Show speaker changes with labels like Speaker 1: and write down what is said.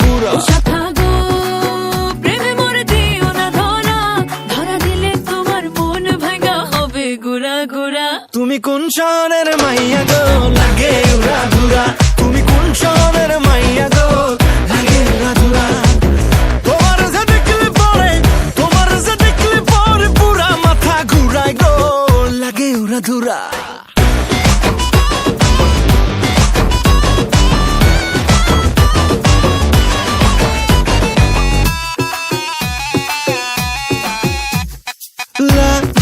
Speaker 1: বুড়া
Speaker 2: শাখা গো প্রেমে মরে দিও না ধরা। ধরা দিলে তোমার মন ভাঙা হবে গুড়া গুড়া।
Speaker 1: তুমি কোন শহরের মাইয়া গো? লাগে উড়া ধুরা।